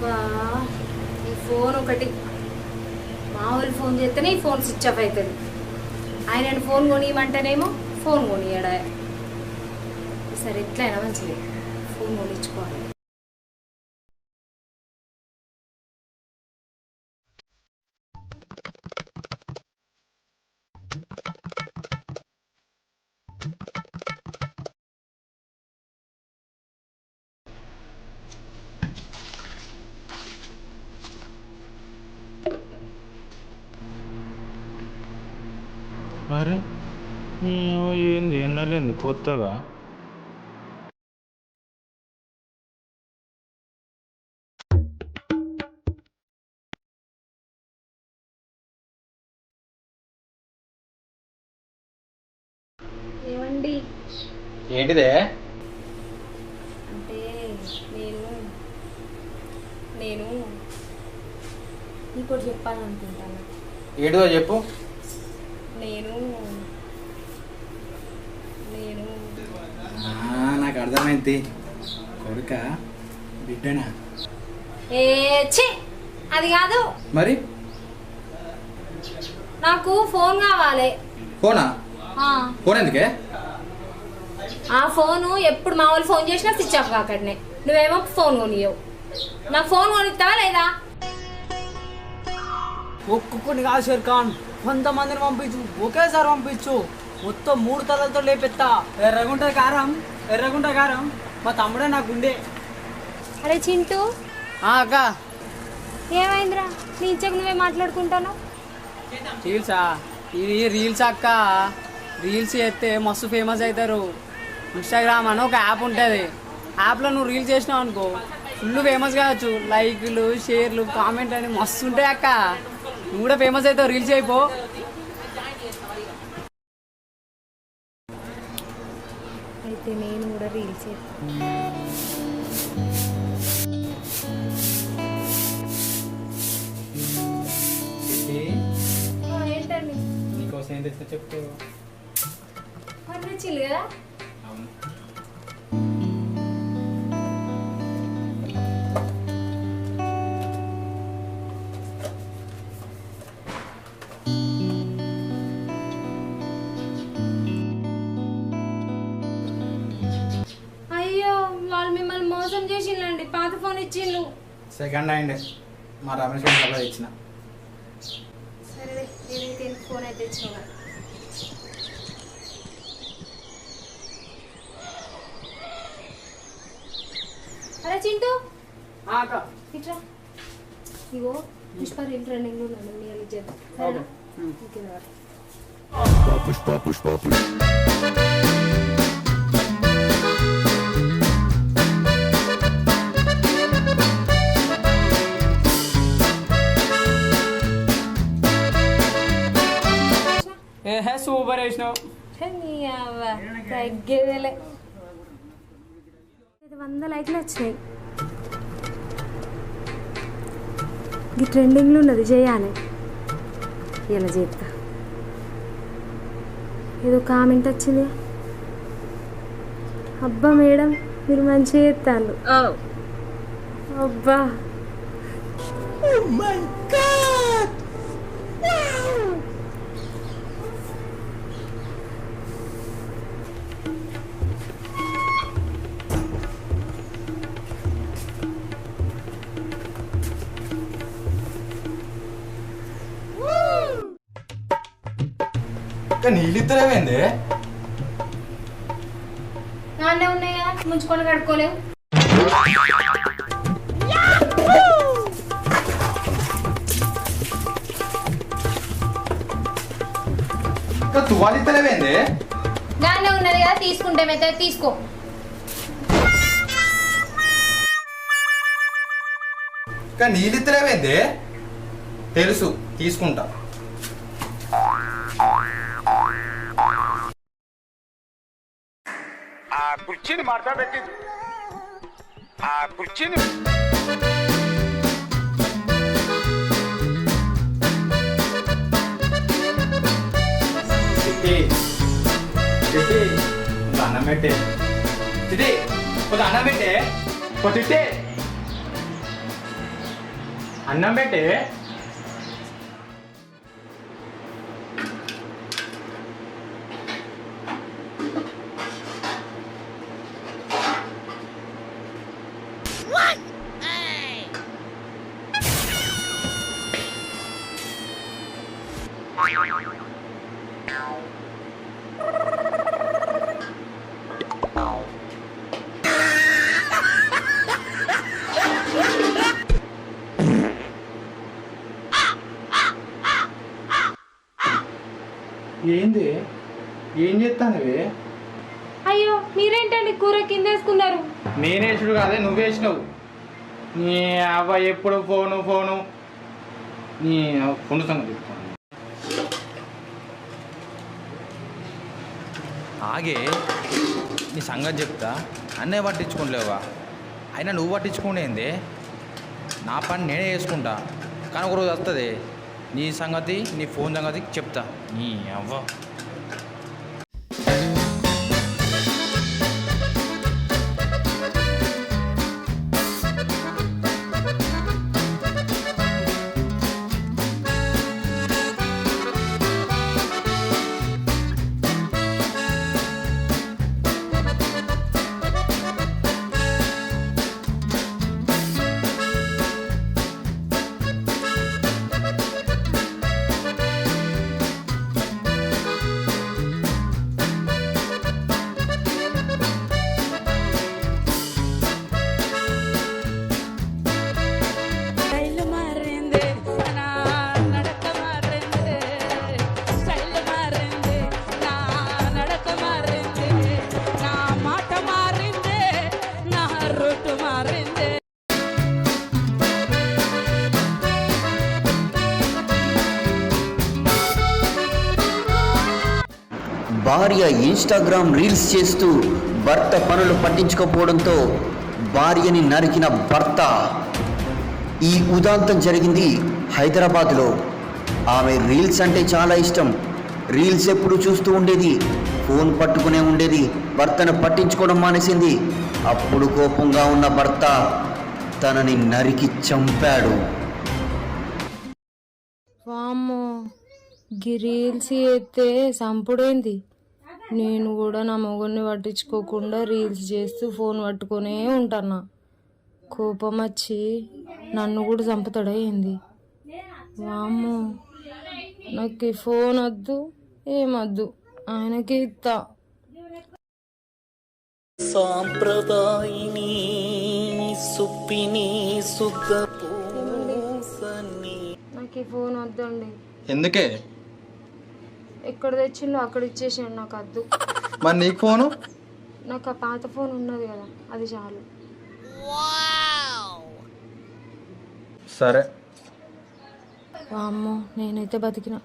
అబ్బా ఈ ఫోన్ ఒకటి. మామూలు ఫోన్ చేస్తేనే ఈ ఫోన్ స్విచ్ ఆఫ్ అవుతుంది ఆయన ఫోన్ కొనియమంటేనేమో ఫోన్ కొనియడా. సరే ఎట్లయినా మంచిది. ఫోన్ కొనిచ్చుకోవాలి. మరి? ఏంది ఎన్నలేంది కొత్తగా? ఏమండి? ఏంటిదే? అంటే నేను నేను ఇంకోటి చెప్పాలనుకుంటాను. ఏంటిదో చెప్పు. నేను నేను. నాకు అర్థమైంది. కొడుక బిడ్డనా? ఏ ఛీ! అది కాదు. మరి? నాకు ఫోన్ కావాలి. ఫోనా? ఆ, ఫోన్ ఎందుకే? ఆ ఫోను ఎప్పుడు మామూలు ఫోన్ చేసినా స్విచ్ ఆఫ్ కాకడనే. నువ్వేమో ఫోన్ కొనియవు. నాకు ఫోన్ కొనిస్తావా లేదా? ఒక్కొక్కడిని కాదు షేర్ ఖాన్ కొంతమందిని పంపించు ఒకేసారి పంపించు. మొత్తం మూడు తలలతో లేపెత్తా. ఎర్రగుంట కారం ఎర్రగుంట కారం మా తమ్ముడే నాకు ఉండే అరే చింటూ. అక్క. ఏమైందిరా? నీ ఇచ్చకు నువ్వే మాట్లాడుకుంటాను? రీల్సా? ఇది రీల్స్ అక్క. రీల్స్ చేస్తే మస్తు ఫేమస్ అవుతారు ఇన్స్టాగ్రామ్ అని ఒక యాప్ ఉంటుంది. యాప్లో నువ్వు రీల్స్ చేసినావు అనుకో ఫుల్ ఫేమస్ కావచ్చు. లైక్లు షేర్లు కామెంట్ అని మస్తు ఉంటాయి అక్క. నువ్వు కూడా ఫేమస్ అవుతావు రీల్స్ అయిపో అయితే నేను కూడా రీల్స్ ఏంటండి? నీకోసం ఏం తెచ్చా చెప్పు. పంపించింది కదా పాత ఫోన్ ఇచ్చిండ్రు. సెకండ్ హ్యాండ్ మా రమేష్ ఇచ్చిన. సరే నేనైతే ఫోన్ అయితే ఇచ్చిన అరే చింటూ. ఇట్రా. ఇగో పుష్ప రెండు ట్రెండింగ్ ఉన్నాను నేను చేద్దాం సరేనా? ఓకే. మరి. ఏ వేసినావు తగ్గేదేలే ఇది వంద లైక్లు వచ్చినాయి ఈ ట్రెండింగ్లో ఉన్నది చేయాలి ఇలా చేస్తా ఏదో కామెంట్ వచ్చింది అబ్బా మేడం మీరు మంచిగా చేస్తాను అబ్బా ఇంకా నీళ్ళు ఇద్దరేమైంది నాన్నే ఉన్నాయా? ముంచుకొని కడుక్కోలేవు. ఇంకా తువాలు ఇద్దరేమైంది ఉన్నది కదా తీసుకో. ఇంకా నీళ్ళు ఇద్దరేమైంది తెలుసు తీసుకుంటా. కుర్చీని మార్తా పెట్టింది. ఆ కుర్చీని అన్నం పెట్టే. చిట్టి కొంత అన్నం పెట్టే. ఓ అన్నం పెట్టే. ఏంది? ఏం చేస్తానవే? అయ్యో మీరేంటండి కూర కింద వేసుకున్నారు నేనేసుడు కాదే నువ్వేసినావు నీ అవ్వ ఎప్పుడు ఫోను ఫోను? నీ ఫోన్ సంగతి. ఆగే నీ సంగతి చెప్తా. అన్నే పట్టించుకోలేవా అయినా నువ్వు పట్టించుకునేంది. నా పని నేనే చేసుకుంటా. కానీ ఒకరోజు వస్తుంది నీ సంగతి నీ ఫోన్ సంగతి చెప్తా. నీ అవ్వ. భార్య ఇన్స్టాగ్రామ్ రీల్స్ చేస్తూ భర్త పనులు పట్టించుకోకపోవడంతో భార్యని నరికిన భర్త. ఈ ఉదాంతం జరిగింది హైదరాబాద్లో. ఆమె రీల్స్ అంటే చాలా ఇష్టం. రీల్స్ ఎప్పుడు చూస్తూ ఉండేది? ఫోన్ పట్టుకునే ఉండేది. భర్తను పట్టించుకోవడం మానేసింది. అప్పుడు కోపంగా ఉన్న భర్త తనని నరికి చంపాడు. వామ్మో రీల్స్ అయితే సంపుడేంది? నేను కూడా నా మొగుడిని పట్టించుకోకుండా రీల్స్ చేస్తూ ఫోన్ పట్టుకునే ఉంటానా కోపం వచ్చి నన్ను కూడా చంపుతాడా ఏంది? వామ్మో నాకు ఫోన్ వద్దు ఏమద్దు ఆయనకి ఇస్తా సాంప్రదాయిని సుప్పిని సుఖ పూసని నాకు ఈ ఫోన్ వద్దండి. ఎందుకే? ఎక్కడ తెచ్చిండో అక్కడ ఇచ్చేసాడు నాకు వద్దు మరి నీకు ఫోను? నాకు ఆ పాత ఫోన్ ఉన్నది కదా అది చాలు. సరే. వామ్మో నేనైతే బతికిన.